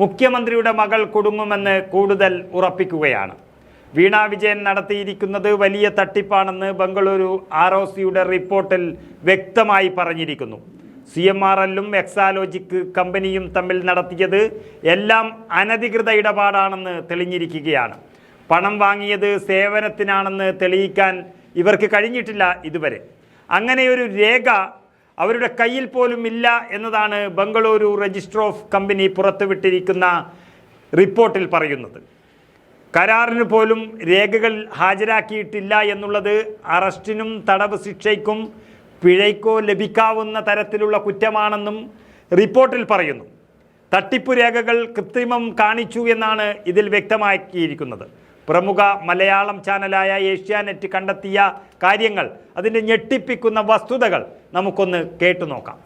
മുഖ്യമന്ത്രിയുടെ മകൾ കുടുങ്ങുമെന്ന് കൂടുതൽ ഉറപ്പിക്കുകയാണ്. വീണ വിജയൻ നടത്തിയിരിക്കുന്നത് വലിയ തട്ടിപ്പാണെന്ന് ബംഗളൂരു ആർ ഒ സിയുടെ റിപ്പോർട്ടിൽ വ്യക്തമായി പറഞ്ഞിരിക്കുന്നു. സി എം ആർ എല്ലും എക്സാലോജിക് കമ്പനിയും തമ്മിൽ നടത്തിയത് എല്ലാം അനധികൃത ഇടപാടാണെന്ന് തെളിഞ്ഞിരിക്കുകയാണ്. പണം വാങ്ങിയത് സേവനത്തിനാണെന്ന് തെളിയിക്കാൻ ഇവർക്ക് കഴിഞ്ഞിട്ടില്ല ഇതുവരെ. അങ്ങനെയൊരു രേഖ അവരുടെ കയ്യിൽ പോലും ഇല്ല എന്നതാണ് ബംഗളൂരു രജിസ്റ്റർ ഓഫ് കമ്പനി പുറത്തുവിട്ടിരിക്കുന്ന റിപ്പോർട്ടിൽ പറയുന്നത്. കരാറിന് പോലും രേഖകൾ ഹാജരാക്കിയിട്ടില്ല എന്നുള്ളത് അറസ്റ്റിനും തടവ് ശിക്ഷയ്ക്കും പിഴയ്ക്കോ ലഭിക്കാവുന്ന തരത്തിലുള്ള കുറ്റമാണെന്നും റിപ്പോർട്ടിൽ പറയുന്നു. തട്ടിപ്പു രേഖകൾ കൃത്രിമം കാണിച്ചു എന്നാണ് ഇതിൽ വ്യക്തമാക്കിയിരിക്കുന്നത്. പ്രമുഖ മലയാളം ചാനലായ ഏഷ്യാനെറ്റ് കണ്ടെത്തിയ കാര്യങ്ങൾ അതിന്റെ ഞെട്ടിപ്പിക്കുന്ന വസ്തുതകൾ നമുക്കൊന്ന് കേട്ടു നോക്കാം.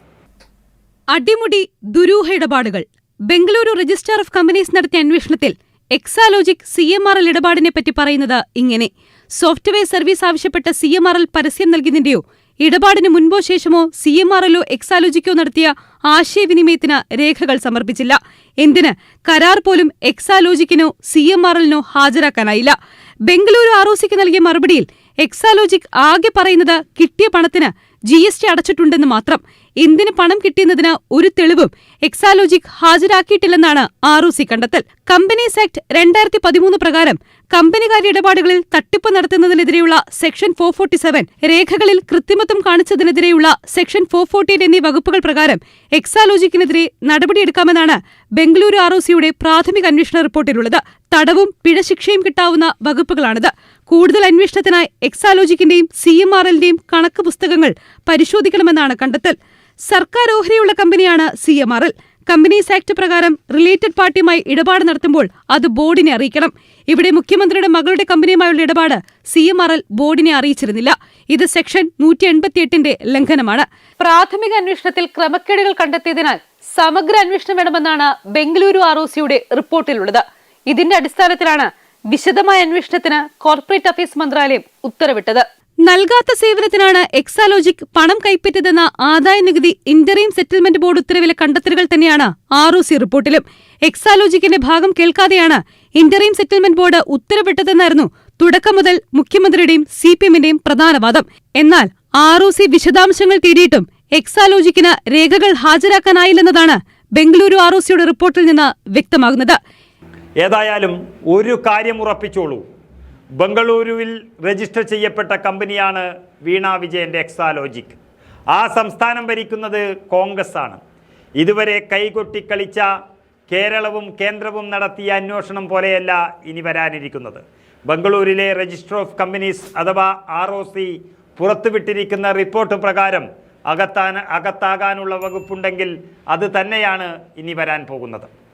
അടിമുടി ദുരൂഹ ഇടപാടുകൾ. ബംഗളൂരു രജിസ്ട്രാർ ഓഫ് കമ്പനീസ് നടത്തിയ അന്വേഷണത്തിൽ Exalogic C M R L ഇടപാടിനെ പറ്റി പറയുന്നത് ഇങ്ങനെ. സോഫ്റ്റ്വെയർ സർവീസ് ആവശ്യപ്പെട്ട സി എം ആർ എൽ പരസ്യം നൽകിയതിന്റെയോ ഇടപാടിന് മുൻപോ ശേഷമോ സി എം ആർ എല്ലോ എക്സാലോജിക്കോ നടത്തിയ ആശയവിനിമയത്തിന് രേഖകൾ സമർപ്പിച്ചില്ല. എന്തിന്? കരാർ പോലും എക്സാലോജിക്കിനോ സി എം ആർ എല്ലിനോ ഹാജരാക്കാനായില്ല. ബംഗളൂരു ആർ ഒ സിക്ക് നൽകിയ മറുപടിയിൽ എക്സാലോജിക് ആകെ പറയുന്നത് കിട്ടിയ പണത്തിന് ജി എസ് ടി അടച്ചിട്ടുണ്ടെന്ന് മാത്രം. എന്തിന് പണം കിട്ടിയെന്നതിന് ഒരു തെളിവും എക്സാലോജിക് ഹാജരാക്കിയിട്ടില്ലെന്നാണ് ആർ ഒ സി കണ്ടെത്തൽ. കമ്പനീസ് ആക്ട് രണ്ടായിരത്തി പതിമൂന്ന് പ്രകാരം കമ്പനികാര്യ ഇടപാടുകളിൽ തട്ടിപ്പ് നടത്തുന്നതിനെതിരെയുള്ള സെക്ഷൻ ഫോർ ഫോർട്ടി സെവൻ രേഖകളിൽ കൃത്രിമത്വം കാണിച്ചതിനെതിരെയുള്ള സെക്ഷൻ ഫോർ ഫോർട്ടി എയ്റ്റ് എന്നീ വകുപ്പുകൾ പ്രകാരം എക്സാലോജിക്കിനെതിരെ നടപടിയെടുക്കാമെന്നാണ് ബംഗളൂരു ആർ ഒ സിയുടെ പ്രാഥമിക അന്വേഷണ റിപ്പോർട്ടിലുള്ളത്. തടവും പിഴശിക്ഷയും കിട്ടാവുന്ന വകുപ്പുകളാണിത്. കൂടുതൽ അന്വേഷണത്തിനായി എക്സാലോജിക്കിന്റെയും സി എം ആർ എല്ലിന്റെയും കണക്ക് പുസ്തകങ്ങൾ പരിശോധിക്കണമെന്നാണ് കണ്ടെത്തൽ. സർക്കാർ ഓഹരിയുള്ള കമ്പനിയാണ് C M R L. Companies act പ്രകാരം റിലേറ്റഡ് പാർട്ടിയുമായി ഇടപാട് നടത്തുമ്പോൾ അത് ബോർഡിനെ അറിയിക്കണം. ഇവിടെ മുഖ്യമന്ത്രിയുടെ മകളുടെ കമ്പനിയുമായുള്ള ഇടപാട് സി എം ആർ എൽ ബോർഡിനെ അറിയിച്ചിരുന്നില്ല. ഇത് സെക്ഷൻ നൂറ്റി എൺപത്തിയെട്ടിന്റെ ലംഘനമാണ്. പ്രാഥമിക അന്വേഷണത്തിൽ ക്രമക്കേടുകൾ കണ്ടെത്തിയതിനാൽ സമഗ്ര അന്വേഷണം വേണമെന്നാണ് ബംഗളൂരു ആർ ഒ സിയുടെ റിപ്പോർട്ടിലുള്ളത്. ഇതിന്റെ അടിസ്ഥാനത്തിലാണ് വിശദമായ അന്വേഷണത്തിന് കോർപ്പറേറ്റ് അഫയേഴ്സ് മന്ത്രാലയം ഉത്തരവിട്ടത്. നൽകാത്ത സേവനത്തിനാണ് എക്സാലോജിക് പണം കൈപ്പറ്റിയതെന്ന ആദായ നികുതി ഇന്ററീം സെറ്റിൽമെന്റ് ബോർഡ് ഉത്തരവിലെ കണ്ടെത്തലുകൾ തന്നെയാണ് ആർ ഒ സി റിപ്പോർട്ടിലും. എക്സാലോജിക്കിന്റെ ഭാഗം കേൾക്കാതെയാണ് ഇന്ററീം സെറ്റിൽമെന്റ് ബോർഡ് ഉത്തരവിട്ടതെന്നായിരുന്നു തുടക്കം മുതൽ മുഖ്യമന്ത്രിയുടെയും സി പി എമ്മിന്റെയും പ്രധാന വാദം. എന്നാൽ ആർ ഒ സി വിശദാംശങ്ങൾ തേടിയിട്ടും എക്സാലോജിക്കിന് രേഖകൾ ഹാജരാക്കാനായില്ലെന്നതാണ് ബംഗളൂരു ആർ ഒ സിയുടെ റിപ്പോർട്ടിൽ നിന്ന് വ്യക്തമാകുന്നത്. ഏതായാലും ഒരു കാര്യം ഉറപ്പിച്ചോളൂ. ബംഗളൂരുവിൽ രജിസ്റ്റർ ചെയ്യപ്പെട്ട കമ്പനിയാണ് വീണ വിജയന്റെ എക്സാലോജിക് ആ സംസ്ഥാനം ഭരിക്കുന്നത് കോൺഗ്രസ് ആണ് ഇതുവരെ കൈകൊട്ടിക്കളിച്ച കേരളവും കേന്ദ്രവും നടത്തിയ അന്വേഷണം പോലെയല്ല ഇനി വരാനിരിക്കുന്നത്. ബംഗളൂരിലെ രജിസ്റ്റർ ഓഫ് കമ്പനീസ് അഥവാ ആർ ഒ സി പുറത്തുവിട്ടിരിക്കുന്ന റിപ്പോർട്ട് പ്രകാരം അകത്താൻ അകത്താകാനുള്ള വകുപ്പുണ്ടെങ്കിൽ അത് തന്നെയാണ് ഇനി വരാൻ പോകുന്നത്.